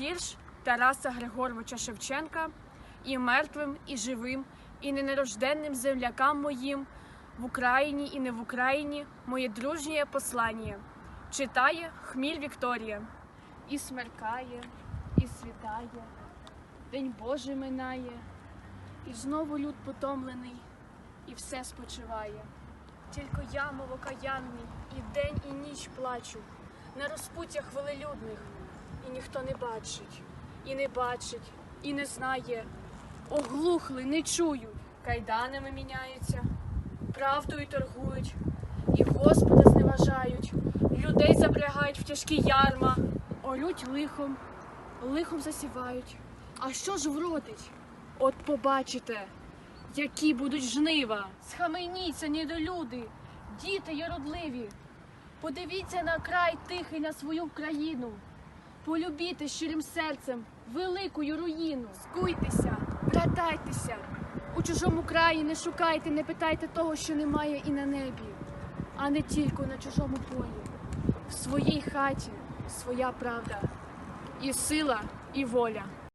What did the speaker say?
Вірш Тараса Григоровича Шевченка і мертвим, і живим, і ненарожденним землякам моїм в Україні і не в Україні моє дружнє послання. Читає Хміль Вікторія. І смеркає, і світає, День Божий минає, і знову люд потомлений, і все спочиває. Тільки я, мов окаянний, і день, і ніч плачу на розпуттях велелюдних, і ніхто не бачить, і не бачить, і не знає. Оглухли, не чують, кайданами міняються, правдою торгують, і Господа зневажають, людей запрягають в тяжкі ярма, орють лихом, лихом засівають. А що ж вродить? От побачите, які будуть жнива. Схаменіться, недолюди, діти юродливі. Подивіться на край тихий на свою країну. Полюбіте щирим серцем великою руїну. Скуйтеся, братайтеся. У чужому краї не шукайте, не питайте того, що немає і на небі, а не тільки на чужому полі. В своїй хаті своя правда, і сила, і воля.